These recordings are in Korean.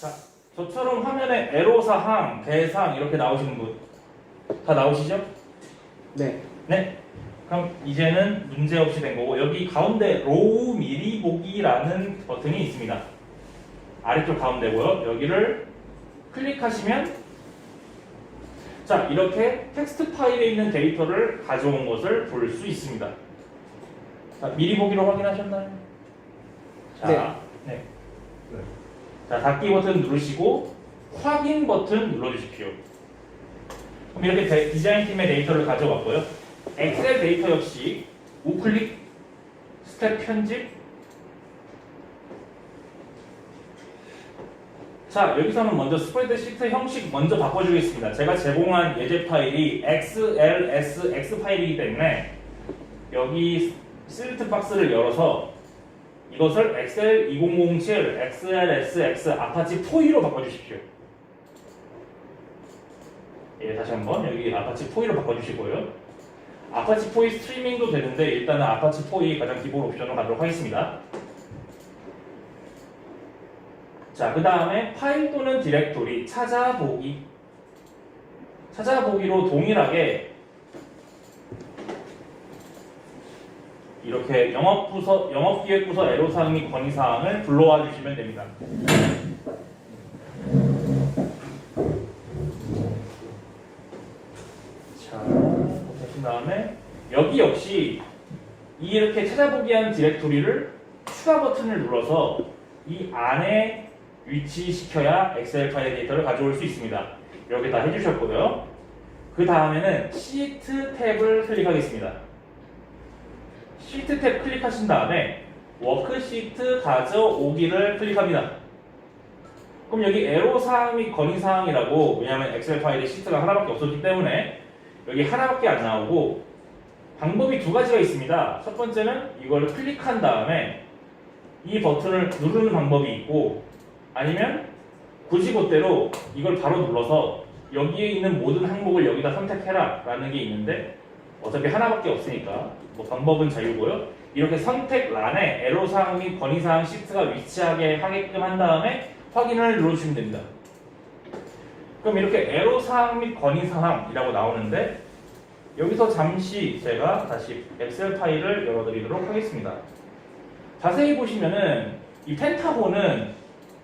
자, 저처럼 화면에 애로사항, 대상 이렇게 나오시는 분 다 나오시죠? 네. 네. 그럼 이제는 문제 없이 된 거고 여기 가운데 로우 미리 보기라는 버튼이 있습니다. 아래쪽 가운데고요. 여기를 클릭하시면 자 이렇게 텍스트 파일에 있는 데이터를 가져온 것을 볼 수 있습니다. 자, 미리 보기로 확인하셨나요? 자, 네. 자, 닫기 버튼 누르시고 확인 버튼 눌러주십시오. 그럼 이렇게 데- 디자인 팀의 데이터를 가져왔고요. 엑셀 데이터 역시 우클릭, 스텝 편집. 자, 여기서는 먼저 스프레드시트 형식 먼저 바꿔주겠습니다. 제가 제공한 예제 파일이 XLSX 파일이기 때문에 여기 실트 박스를 열어서 이것을 엑셀 2007 XLSX 아파치 포이로 바꿔주십시오. 예, 다시 한번 여기 아파치 포이로 바꿔주시고요. 아파치 포이 스트리밍도 되는데 일단은 아파치 포이 가장 기본 옵션으로 가도록 하겠습니다. 자, 그 다음에 파일 또는 디렉토리 찾아보기. 찾아보기로 동일하게 이렇게 영업부서, 영업기획부서 애로사항 및 건의사항을 불러와 주시면 됩니다. 자, 하신 다음에 여기 역시 이 이렇게 찾아보기 한 디렉토리를 추가 버튼을 눌러서 이 안에 위치시켜야 엑셀 파일 데이터를 가져올 수 있습니다. 이렇게 다 해주셨고요. 그 다음에는 시트 탭을 클릭하겠습니다. 시트 탭 클릭하신 다음에 워크시트 가져오기를 클릭합니다. 그럼 여기 애로사항 및 건의 사항이라고 왜냐하면 엑셀 파일에 시트가 하나밖에 없었기 때문에 여기 하나밖에 안 나오고 방법이 두 가지가 있습니다. 첫 번째는 이걸 클릭한 다음에 이 버튼을 누르는 방법이 있고 아니면 굳이 그대로 이걸 바로 눌러서 여기에 있는 모든 항목을 여기다 선택해라 라는 게 있는데 어차피 하나밖에 없으니까 뭐 방법은 자유고요. 이렇게 선택란에 애로사항 및 건의사항 시트가 위치하게 하게끔 한 다음에 확인을 눌러주시면 됩니다. 그럼 이렇게 애로사항 및 건의사항이라고 나오는데 여기서 잠시 제가 다시 엑셀 파일을 열어드리도록 하겠습니다. 자세히 보시면은 이 펜타곤은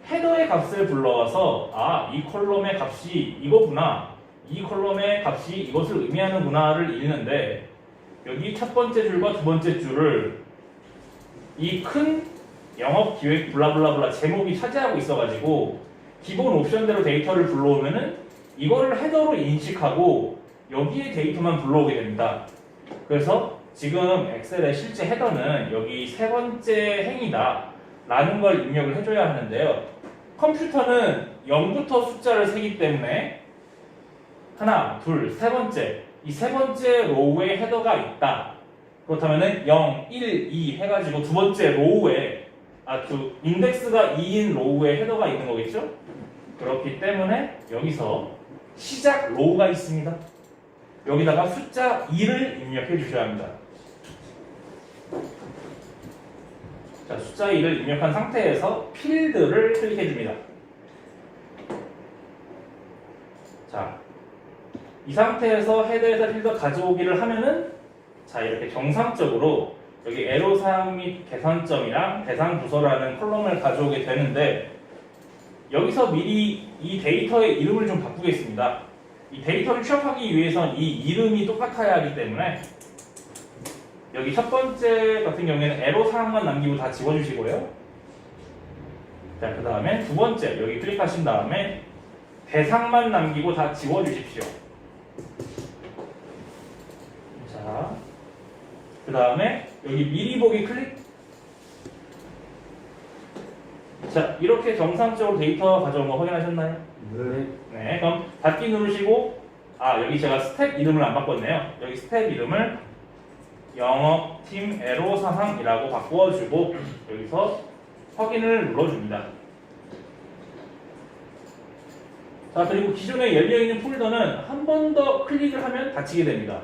헤더의 값을 불러와서 아, 이 컬럼의 값이 이거구나. 이 컬럼의 값이 이것을 의미하는구나를 읽는데 여기 첫 번째 줄과 두 번째 줄을 이 큰 영업 기획 블라블라블라 제목이 차지하고 있어가지고 기본 옵션대로 데이터를 불러오면은 이거를 헤더로 인식하고 여기에 데이터만 불러오게 됩니다. 그래서 지금 엑셀의 실제 헤더는 여기 세 번째 행이다 라는 걸 입력을 해줘야 하는데요. 컴퓨터는 0부터 숫자를 세기 때문에 하나, 둘, 세 번째 이 세 번째 로우에 헤더가 있다. 그렇다면은 0, 1, 2 해가지고 두 번째 로우에 아, 그 인덱스가 2인 로우에 헤더가 있는 거겠죠? 그렇기 때문에 여기서 시작 로우가 있습니다. 여기다가 숫자 2를 입력해 주셔야 합니다. 자, 숫자 2를 입력한 상태에서 필드를 클릭해 줍니다. 자, 이 상태에서 헤더에서 필드 가져오기를 하면은 자, 이렇게 정상적으로 여기 애로사항 및 계산점이랑 대상 부서라는 컬럼을 가져오게 되는데 여기서 미리 이 데이터의 이름을 좀 바꾸겠습니다. 이 데이터를 취합하기 위해선 이 이름이 똑같아야 하기 때문에 여기 첫 번째 같은 경우에는 에로 사항만 남기고 다 지워주시고요. 자, 그 다음에 두 번째 여기 클릭하신 다음에 대상만 남기고 다 지워주십시오. 자, 그 다음에 여기 미리 보기 클릭. 자, 이렇게 정상적으로 데이터 가져온 거 확인하셨나요? 네. 네, 그럼 닫기 누르시고 아 여기 제가 스텝 이름을 안 바꿨네요. 여기 스텝 이름을 영업팀 에로 사항이라고 바꾸어주고 여기서 확인을 눌러줍니다. 자 그리고 기존에 열려 있는 폴더는 한 번 더 클릭을 하면 닫히게 됩니다.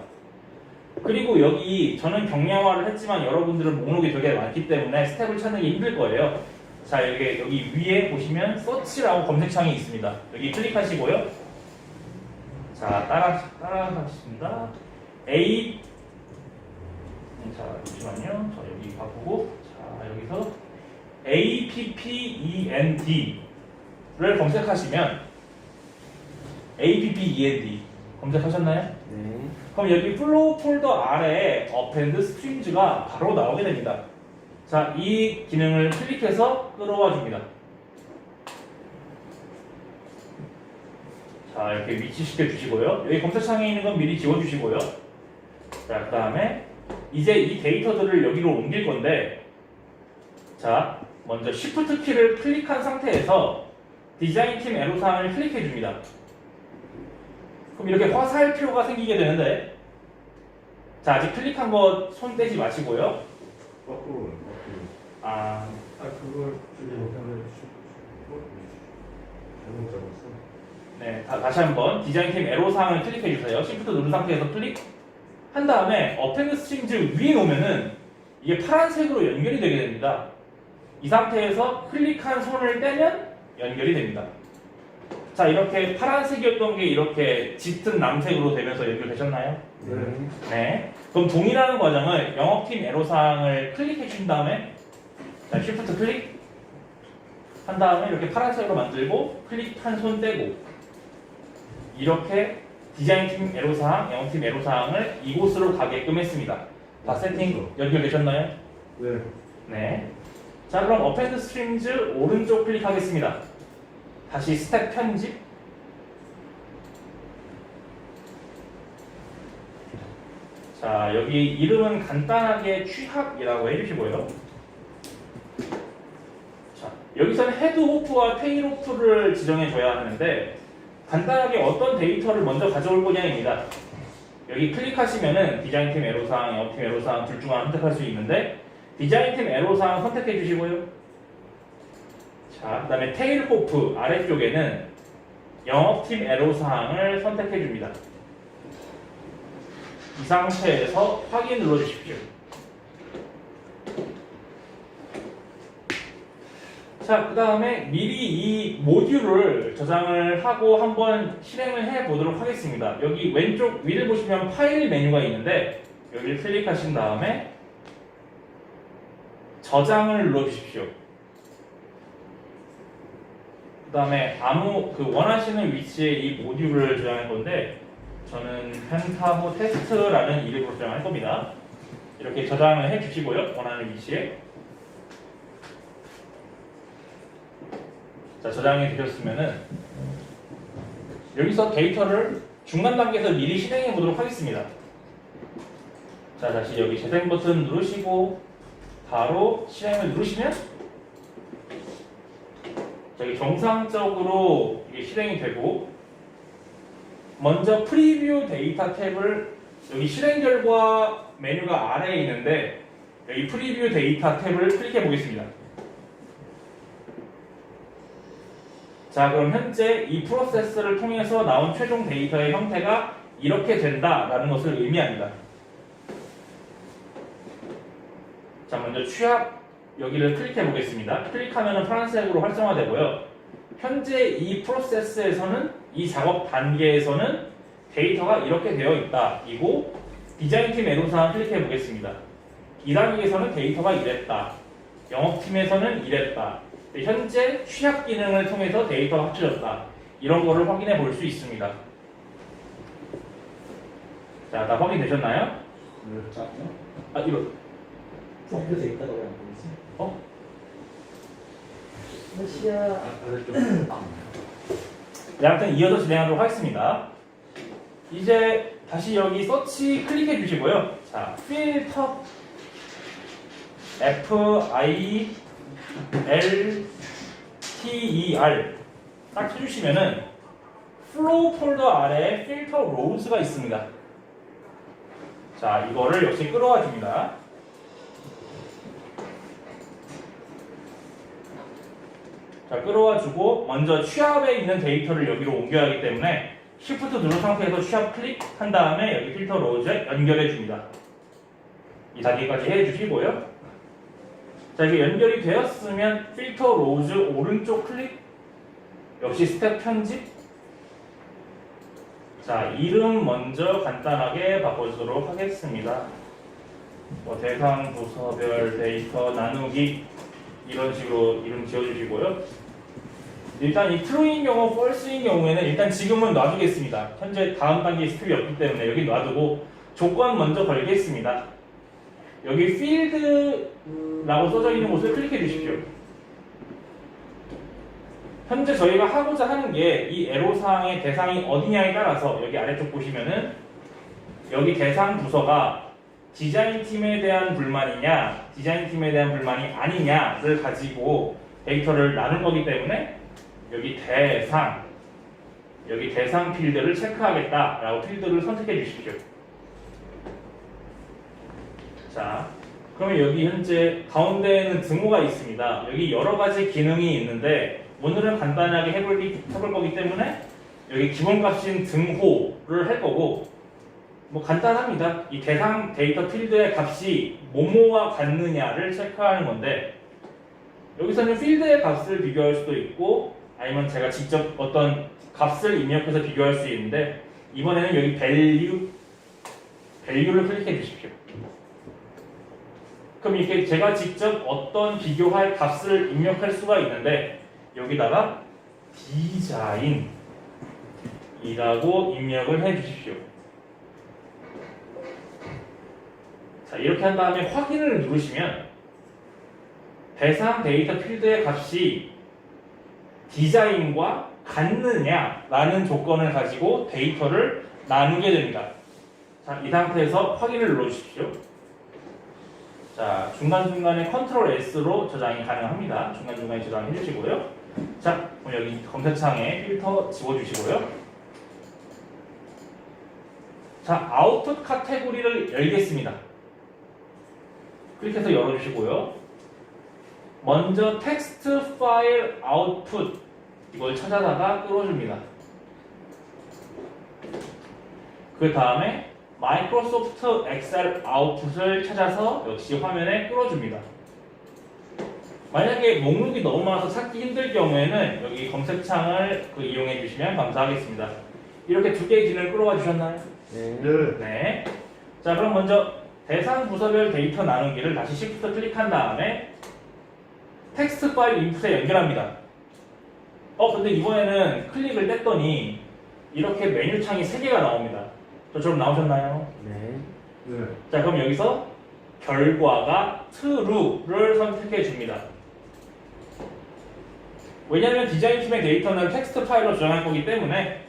그리고 여기 저는 경량화를 했지만 여러분들은 목록이 되게 많기 때문에 스텝을 찾는 게 힘들 거예요. 자 여기 여기 위에 보시면 서치라고 검색창이 있습니다. 여기 클릭하시고요. 자 따라 따라하겠습니다. A 자 잠시만요. 저 여기 바꾸고 자 여기서 A P P E N D를 검색하시면 A P P E N D 검색하셨나요? 네. 그럼 여기 플로우 폴더 아래에 어펜드 스트림즈가 바로 나오게 됩니다. 자, 이 기능을 클릭해서 끌어와 줍니다. 자, 이렇게 위치시켜 주시고요. 여기 검색창에 있는 건 미리 지워 주시고요. 자, 그 다음에 이제 이 데이터들을 여기로 옮길 건데, 자, 먼저 Shift 키를 클릭한 상태에서 디자인 팀 애로사항을 클릭해 줍니다. 그럼 이렇게 화살표가 생기게 되는데, 자, 아직 클릭한 거 손 떼지 마시고요. 거꾸로 거꾸로. 아, 아 그걸 주지 못하면 잘못 잡았어. 네, 다, 다시 한번 디자인팀 애로사항을 클릭해 주세요. Shift 누른 상태에서 클릭 한 다음에 어펜드 스트링즈 위에 놓으면은 이게 파란색으로 연결이 되게 됩니다. 이 상태에서 클릭한 손을 떼면 연결이 됩니다. 자, 이렇게 파란색이었던 게 이렇게 짙은 남색으로 되면서 연결되셨나요? 네. 네. 그럼 동일한 과정을 영업팀 애로사항을 클릭해 주신 다음에 자, Shift 클릭 한 다음에 이렇게 파란색으로 만들고 클릭한 손 떼고 이렇게 디자인팀 애로사항, 영업팀 애로사항을 이곳으로 가게끔 했습니다. 다 세팅 연결되셨나요? 네. 네. 자, 그럼 어펜드 스트림즈 오른쪽 클릭하겠습니다. 다시 스텝 편집. 자, 여기 이름은 간단하게 취합이라고 해주시고요. 자, 여기서는 헤드 호프와 테일 호프를 지정해줘야 하는데 간단하게 어떤 데이터를 먼저 가져올 거냐입니다. 여기 클릭하시면은 디자인팀 애로사항, 영업팀 애로사항 둘 중 하나 선택할 수 있는데 디자인팀 애로사항 선택해 주시고요. 자, 그 다음에 테일 호프 아래쪽에는 영업팀 애로 사항을 선택해 줍니다. 이 상태에서 확인 눌러 주십시오. 자, 그 다음에 미리 이 모듈을 저장을 하고 한번 실행을 해 보도록 하겠습니다. 여기 왼쪽 위를 보시면 파일 메뉴가 있는데 여기를 클릭하신 다음에 저장을 눌러 주십시오. 그 다음에 아무 그 원하시는 위치에 이 모듈을 저장할 건데 저는 펜타호 테스트라는 이름으로 저장할 겁니다. 이렇게 저장을 해 주시고요. 원하는 위치에. 자, 저장이 되셨으면은 여기서 데이터를 중간 단계에서 미리 실행해 보도록 하겠습니다. 자, 다시 여기 재생 버튼 누르시고 바로 실행을 누르시면 저기 정상적으로 이게 실행이 되고 먼저 프리뷰 데이터 탭을 여기 실행 결과 메뉴가 아래에 있는데 여기 프리뷰 데이터 탭을 클릭해 보겠습니다. 자, 그럼 현재 이 프로세스를 통해서 나온 최종 데이터의 형태가 이렇게 된다라는 것을 의미합니다. 자, 먼저 취합 여기를 클릭해 보겠습니다. 클릭하면 파란색으로 활성화되고요. 현재 이 프로세스에서는 이 작업 단계에서는 데이터가 이렇게 되어 있다. 이고 디자인팀 애로사항 클릭해 보겠습니다. 이 단계에서는 데이터가 이랬다. 영업팀에서는 이랬다. 현재 취합 기능을 통해서 데이터가 합쳐졌다. 이런 거를 확인해 볼 수 있습니다. 자, 다 확인되셨나요? 네. 아, 이거 섞여져 있다고 왜안? 어? 러시아. 네, 아무튼 이어서 진행하도록 하겠습니다. 이제 다시 여기 서치 클릭해 주시고요. 자, 필터 F I L T E R 딱 쳐주시면은 플로우 폴더 아래에 필터 로우즈가 있습니다. 자, 이거를 역시 끌어와 줍니다. 자, 끌어와 주고 먼저 취합에 있는 데이터를 여기로 옮겨야 하기 때문에 Shift 누른 상태에서 취합 클릭한 다음에 여기 필터 로우즈에 연결해 줍니다. 이 단계까지 해 주시고요. 자, 자 이게 연결이 되었으면 필터 로즈 오른쪽 클릭 역시 스텝 편집 자 이름 먼저 간단하게 바꿔주도록 하겠습니다 뭐 대상 부서별 데이터 나누기 이런 식으로 이름 지어주시고요 일단 이 true인 경우 false인 경우에는 일단 지금은 놔두겠습니다. 현재 다음 단계 스텝이 없기 때문에 여기 놔두고 조건 먼저 걸겠습니다. 여기 field라고 써져 있는 곳을 클릭해 주십시오. 현재 저희가 하고자 하는 게 이 애로 사항의 대상이 어디냐에 따라서 여기 아래쪽 보시면은 여기 대상 부서가 디자인 팀에 대한 불만이냐 디자인 팀에 대한 불만이 아니냐를 가지고 데이터를 나눈 거기 때문에 여기 대상 여기 대상 필드를 체크하겠다라고 필드를 선택해 주십시오. 자, 그러면 여기 현재 가운데에는 등호가 있습니다. 여기 여러 가지 기능이 있는데 오늘은 간단하게 해볼, 해볼 거기 때문에 여기 기본값인 등호를 할 거고 뭐 간단합니다. 이 대상 데이터 필드의 값이 뭐뭐와 같느냐를 체크하는 건데 여기서는 필드의 값을 비교할 수도 있고 아니면 제가 직접 어떤 값을 입력해서 비교할 수 있는데 이번에는 여기 value value를 클릭해 주십시오. 그럼 이렇게 제가 직접 어떤 비교할 값을 입력할 수가 있는데 여기다가 디자인이라고 입력을 해 주십시오. 자 이렇게 한 다음에 확인을 누르시면 대상 데이터 필드의 값이 디자인과 같느냐라는 조건을 가지고 데이터를 나누게 됩니다. 자, 이 상태에서 확인을 눌러주십시오. 자, 중간중간에 컨트롤 S로 저장이 가능합니다. 중간중간에 저장해 주시고요. 자, 여기 검색창에 필터 집어주시고요. 자, 아웃풋 카테고리를 열겠습니다. 클릭해서 열어주시고요. 먼저 텍스트 파일 아웃풋 이걸 찾아다가 끌어줍니다. 그 다음에 마이크로소프트 엑셀 아웃풋을 찾아서 역시 화면에 끌어줍니다. 만약에 목록이 너무 많아서 찾기 힘들 경우에는 여기 검색창을 그 이용해 주시면 감사하겠습니다. 이렇게 두 개의 기능을 끌어와 주셨나요? 네. 네. 네. 자, 그럼 먼저 대상 부서별 데이터 나누기를 다시 Shift 클릭한 다음에 텍스트 파일 인풋에 연결합니다. 어, 근데 이번에는 클릭을 뗐더니 이렇게 메뉴 창이 3개가 나옵니다. 저처럼 나오셨나요? 네. 네. 자, 그럼 여기서 결과가 true를 선택해 줍니다. 왜냐하면 디자인 팀의 데이터는 텍스트 파일로 저장할 거기 때문에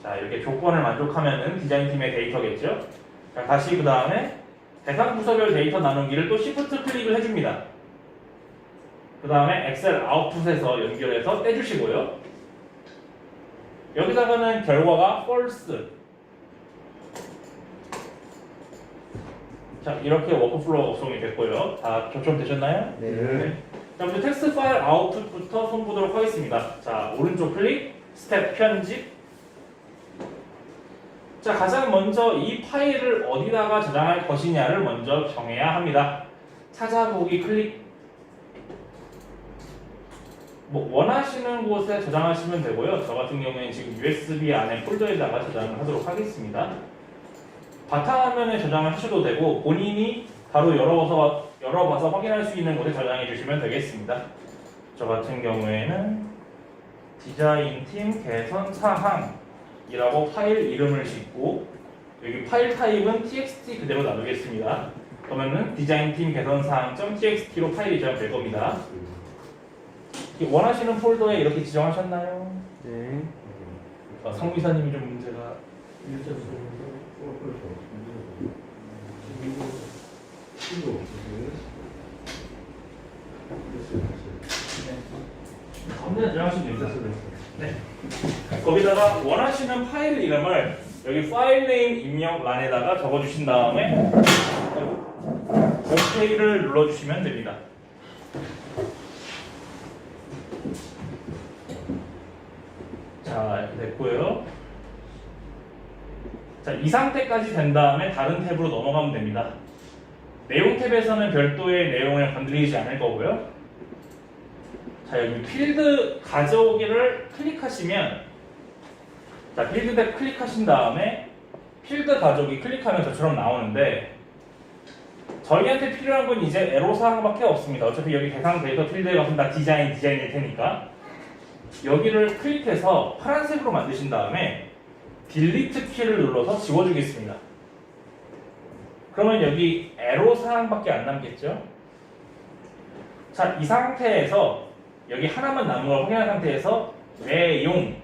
자 이렇게 조건을 만족하면은 디자인 팀의 데이터겠죠. 자, 다시 그 다음에 대상 부서별 데이터 나누기를 또 Shift 클릭을 해줍니다. 그 다음에 엑셀 아웃풋에서 연결해서 떼주시고요. 여기다가는 결과가 false. 자 이렇게 워크플로우 구성이 됐고요. 다 조정 되셨나요? 네. 네. 자, 먼저 텍스트 파일 아웃풋부터 손보도록 하겠습니다. 자, 오른쪽 클릭, 스텝 편집. 자, 가장 먼저 이 파일을 어디다가 저장할 것이냐를 먼저 정해야 합니다. 찾아보기 클릭. 뭐 원하시는 곳에 저장하시면 되고요. 저 같은 경우에는 지금 USB 안에 폴더에다가 저장을 하도록 하겠습니다. 바탕화면에 저장을 하셔도 되고 본인이 바로 열어봐서 열어봐서 확인할 수 있는 곳에 저장해 주시면 되겠습니다. 저 같은 경우에는 디자인 팀 개선 사항이라고 파일 이름을 짓고 여기 파일 타입은 txt 그대로 놔두겠습니다. 그러면은 디자인 팀 개선 사항.txt로 파일이 저장될 겁니다. 이 원하시는 폴더에 이렇게 지정하셨나요? 네. 어, 성미사님이 좀 문제가 됩니다. 됐어, 됐어. 네. 거기다가 원하시는 파일 이름을 여기 파일 네임 입력란에다가 적어주신 다음에 OK를 눌러주시면 됩니다. 자, 됐고요. 자, 이 상태까지 된 다음에 다른 탭으로 넘어가면 됩니다. 내용 탭에서는 별도의 내용을 건드리지 않을 거고요. 자 여기 필드 가져오기를 클릭하시면 자 필드 탭 클릭하신 다음에 필드 가져오기 클릭하면 저처럼 나오는데 저희한테 필요한 건 이제 애로사항밖에 없습니다. 어차피 여기 대상 데이터 필드에 가서 다 디자인 디자인일 테니까 여기를 클릭해서 파란색으로 만드신 다음에 딜리트 키를 눌러서 지워주겠습니다. 그러면 여기 에로 사항밖에 안 남겠죠? 자, 이 상태에서 여기 하나만 남은 걸 확인한 상태에서 내용,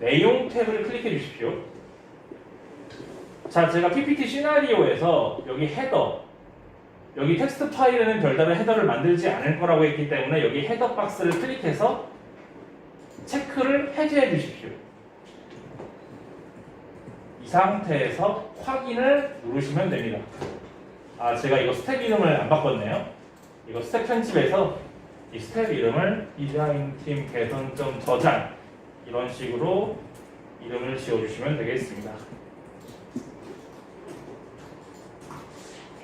내용 탭을 클릭해 주십시오. 자, 제가 PPT 시나리오에서 여기 헤더, 여기 텍스트 파일에는 별다른 헤더를 만들지 않을 거라고 했기 때문에 여기 헤더 박스를 클릭해서 체크를 해제해 주십시오. 이 상태에서 확인을 누르시면 됩니다. 아, 제가 이거 스텝 이름을 안 바꿨네요. 이거 스텝 편집에서 이 스텝 이름을 디자인 팀 개선점 저장 이런 식으로 이름을 지어주시면 되겠습니다.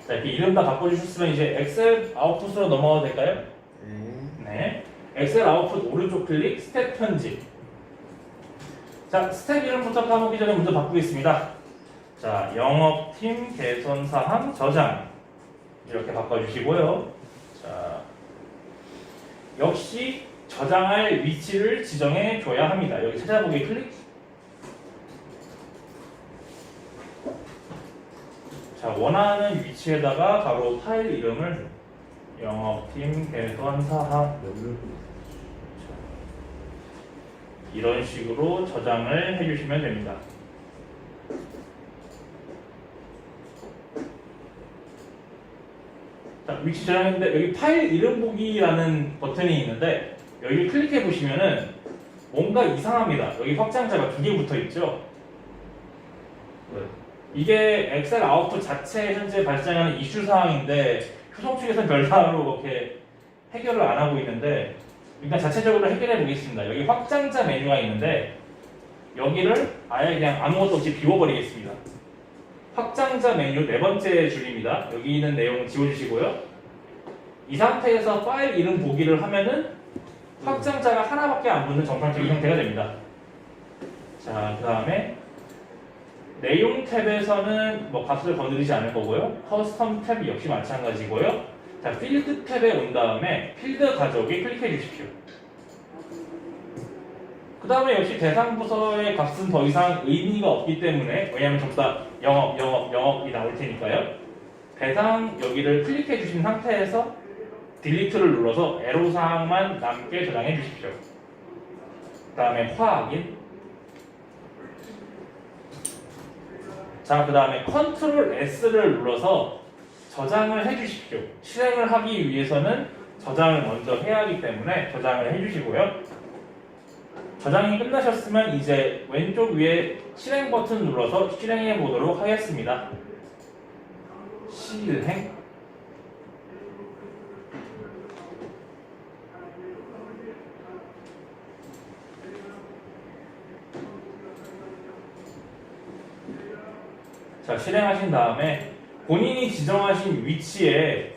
자, 이렇게 이름 다 바꿔주셨으면 이제 엑셀 아웃풋으로 넘어가도 될까요? 네. 네. 엑셀 아웃풋 오른쪽 클릭 스텝 편집. 자, 스텝 이름부터 까먹기 전에 먼저 바꾸겠습니다. 자, 영업팀 개선 사항 저장. 이렇게 바꿔주시고요. 자, 역시 저장할 위치를 지정해 줘야 합니다. 여기 찾아보기 클릭. 자, 원하는 위치에다가 바로 파일 이름을 영업팀 개선 여기를 이런 식으로 저장을 해주시면 됩니다. 자, 위치 저장인데 여기 파일 이름 보기라는 버튼이 있는데 여기 클릭해 보시면은 뭔가 이상합니다. 여기 확장자가 두 개 붙어 있죠. 이게 엑셀 아웃풋 자체 현재 발생하는 이슈 사항인데 후속 측에서는 별다로 이렇게 해결을 안 하고 있는데 일단 자체적으로 해결해 보겠습니다. 여기 확장자 메뉴가 있는데 여기를 아예 그냥 아무것도 없이 비워버리겠습니다. 확장자 메뉴 네 번째 줄입니다. 여기 있는 내용 지워주시고요. 이 상태에서 파일 이름 보기를 하면은 확장자가 하나밖에 안 붙는 정상적인 형태가 됩니다. 자, 그 다음에 내용 탭에서는 뭐 값을 건드리지 않을 거고요. 커스텀 탭 역시 마찬가지고요. 자, 필드 탭에 온 다음에 필드 가져오기 클릭해 주십시오. 그 다음에 역시 대상 부서의 값은 더 이상 의미가 없기 때문에 왜냐하면 전부 다 영업, 영업, 영업이 나올 테니까요. 대상 여기를 클릭해 주신 상태에서 딜리트를 눌러서 에로 사항만 남게 저장해 주십시오. 그 다음에 확인. 자, 그 다음에 컨트롤 S를 눌러서 저장을 해 주십시오. 실행을 하기 위해서는 저장을 먼저 해야 하기 때문에 저장을 해 주시고요. 저장이 끝나셨으면 이제 왼쪽 위에 실행 버튼 눌러서 실행해 보도록 하겠습니다. 실행. 실행하신 다음에 본인이 지정하신 위치에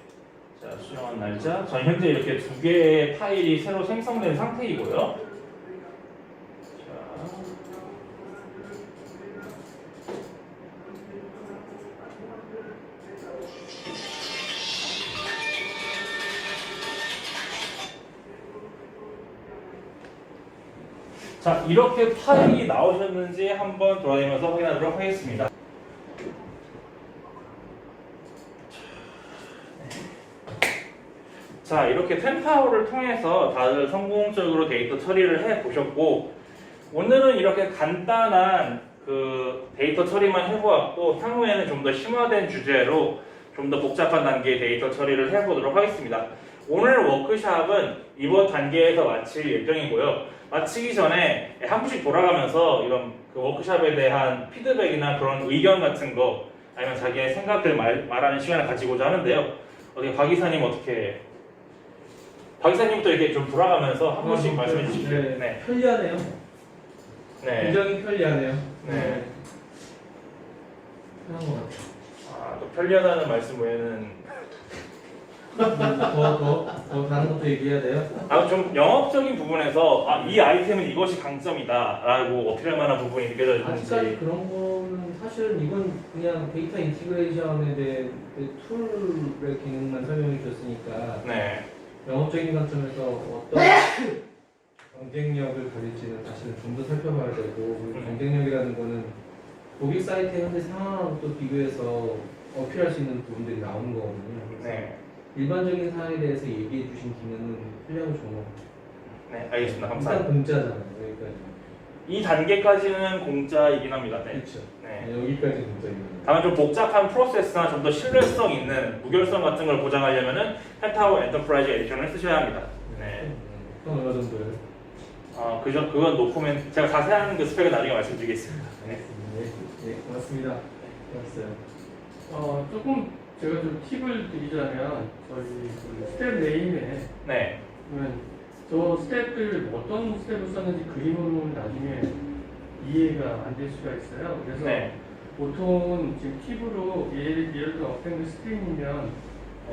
자, 수정한 날짜. 전 현재 이렇게 두 개의 파일이 새로 생성된 상태이고요. 자, 자, 이렇게 파일이 나오셨는지 한번 돌아다니면서 확인하도록 하겠습니다. 자, 이렇게 템파워를 통해서 다들 성공적으로 데이터 처리를 해 보셨고, 오늘은 이렇게 간단한 그 데이터 처리만 해보았고, 향후에는 좀 더 심화된 주제로 좀 더 복잡한 단계의 데이터 처리를 해보도록 하겠습니다. 오늘 워크샵은 이번 단계에서 마칠 예정이고요. 마치기 전에 한 분씩 돌아가면서 이런 그 워크샵에 대한 피드백이나 그런 의견 같은 거, 아니면 자기의 생각을 말, 말하는 시간을 가지고자 하는데요. 어떻게 박 이사님 어떻게 박 이사님부터 이렇게 좀 돌아가면서 한 번씩 말씀해 주십시오. 네. 네. 편리하네요. 네. 굉장히 편리하네요. 네. 편한 것 같아요. 아, 또 편리하다는 말씀 외에는 더더 더 다른 것도 얘기해야 돼요? 아, 좀 영업적인 부분에서 아, 이 아이템은 이것이 강점이다라고 어필할 만한 부분이 아직까지 느껴졌는지 그런 거는 사실은 이건 그냥 데이터 인티그레이션에 대해 그 툴의 기능만 설명해 줬으니까 네, 영업적인 관점에서 어떤 경쟁력을 가질지는 사실은 좀 더 살펴봐야 되고 그리고 경쟁력이라는 거는 고객 사이트의 현재 상황하고 또 비교해서 어필할 수 있는 부분들이 나오는 거거든요. 그래서 네, 일반적인 사항에 대해서 얘기해 주신 기능은 필요하고 좋은 네, 알겠습니다. 일단 감사합니다. 공짜잖아요. 여기까지. 이 단계까지는 공짜이긴 합니다. 네. 그렇죠. 네. 여기까지 공짜입니다. 다만 좀 복잡한 프로세스나 좀 더 신뢰성 있는 무결성 같은 걸 보장하려면은 펜타워 엔터프라이즈 에디션을 쓰셔야 합니다. 네. 그럼 얼마 정도요? 아, 그저 그건 노코멘 제가 자세한 그 스펙은 나중에 말씀드리겠습니다. 네. 네, 네, 고맙습니다. 고맙어요. 어, 조금 제가 좀 팁을 드리자면 저희 그 스텝 네임에 네. 그러면 저 스텝을 어떤 스텝을 썼는지 그림으로 나중에 이해가 안 될 수가 있어요. 그래서 네. 보통은 지금 팁으로 예를, 예를 들어 어펜드 스트링이면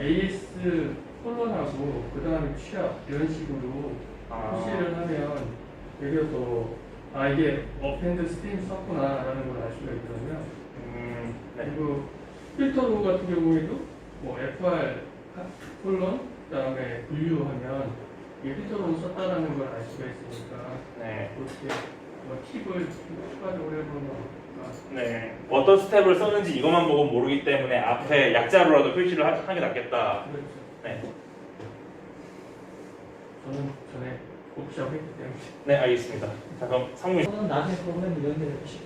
AS 콜론하고 그 다음에 취합 이런 식으로 아, 표시를 하면 되게 더 아, 이게 어펜드 스트링 썼구나 라는 걸 알 수가 있거든요. 음, 네. 그리고 필터로 같은 경우에도 뭐 FR 콜론 그 다음에 분류하면 필터로 썼다라는 걸 알 수가 있으니까 네. 그렇게 뭐 팁을 추가적으로 해보는 거 네. 어떤 스텝을 썼는지 이것만 보고 모르기 때문에 앞에 약자로라도 표시를 하- 하는 게 낫겠다. 그렇죠. 네. 저는 전에 옵션 했기 때문에 네, 알겠습니다. 자, 그럼 상무 저는 나중에 보면 이런 데 보시고.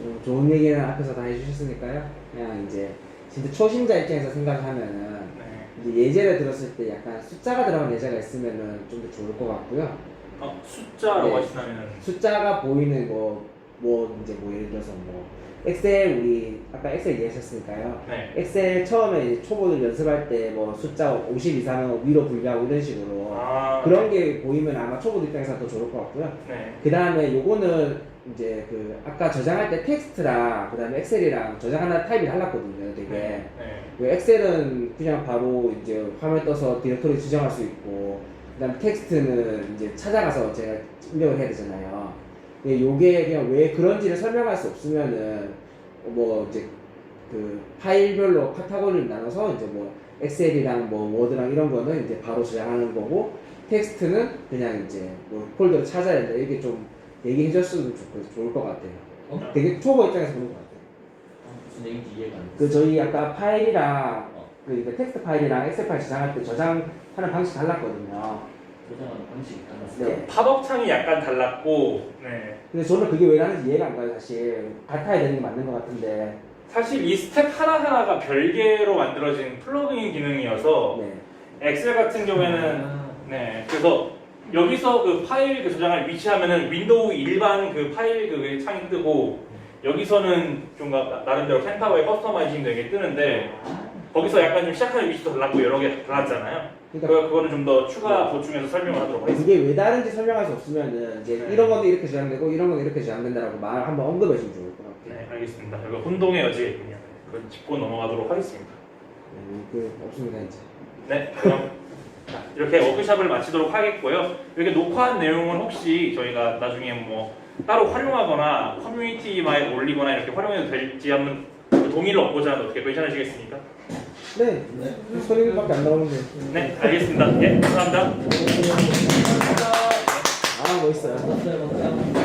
어, 좋은 얘기는 앞에서 다 해주셨으니까요. 그냥 이제 진짜 초심자 입장에서 생각하면은 네. 이제 예제를 들었을 때 약간 숫자가 들어간 예제가 있으면은 좀 더 좋을 것 같고요. 어, 숫자라고 네. 하시다면은 숫자가 보이는 뭐, 뭐 이제 뭐 예를 들어서 뭐 엑셀 우리 아까 엑셀 얘기하셨으니까요. 네. 엑셀 처음에 이제 초보들 연습할 때 뭐 숫자 50 이상은 위로 분류하고 이런 식으로 아, 그런 게 보이면 아마 초보들 입장에서 더 좋을 것 같고요. 네. 그 다음에 요거는 이제 그 아까 저장할 때 텍스트랑 그 다음에 엑셀이랑 저장하는 타입이 달랐거든요 되게. 네. 그 엑셀은 그냥 바로 이제 화면 떠서 디렉토리 지정할 수 있고 그 다음에 텍스트는 이제 찾아가서 제가 입력을 해야 되잖아요. 근데 요게 그냥 왜 그런지를 설명할 수 없으면은 뭐 이제 그 파일별로 카테고리를 나눠서 이제 뭐 엑셀이랑 뭐 워드랑 이런 거는 이제 바로 저장하는 거고 텍스트는 그냥 이제 뭐 폴더를 찾아야 된다. 이게 좀 얘기해 줬으면 좋, 좋을 것 같아요 어? 되게 초보 입장에서 보는 것 같아요 아, 무슨 얘기인지 이해가 안 돼. 그 저희 아까 파일이랑 그 이제 텍스트 파일이랑 엑셀 파일 저장할 때 저장하는 방식 달랐거든요 조정하는 방식이 달랐어요. 네. 팝업 창이 약간 달랐고, 네. 근데 저는 그게 왜 나는지 이해가 안 가요 사실 같아야 되는 게 맞는 것 같은데 사실 이 스텝 하나하나가 별개로 만들어진 플러그인 기능이어서 네. 엑셀 같은 경우에는 아, 네, 그래서 여기서 그 파일 그 저장을 위치하면은 윈도우 일반 그 파일 그 창이 뜨고 여기서는 좀 나- 나름대로 펜타워의 커스터마이징 되게 뜨는데 거기서 약간 좀 시작하는 위치도 달랐고 여러 개 달랐잖아요. 그러니까 그 그거는 좀 더 추가 보충해서 설명을 하도록 하겠습니다. 그게 왜 다른지 설명할 수 없으면은 이제 네. 이런 거는 이렇게 저장되고 이런 거는 이렇게 저장된다라고 말 한번 언급해 주면 좋을 것 같아요 네, 알겠습니다. 이거 혼동의 여지 그냥 그건 짚고 넘어가도록 하겠습니다. 네, 그 없습니다 이제 네, 그럼 자, 이렇게 워크샵을 마치도록 하겠고요. 이렇게 녹화한 내용은 혹시 저희가 나중에 뭐 따로 활용하거나 커뮤니티에 올리거나 이렇게 활용해도 될지 한번 동의를 얻고자 하는 어떻게 괜찮으시겠습니까? 네, 네. 소리밖에 안 나오는데 네, 알겠습니다. 예, 감사합니다. 아 멋있어요.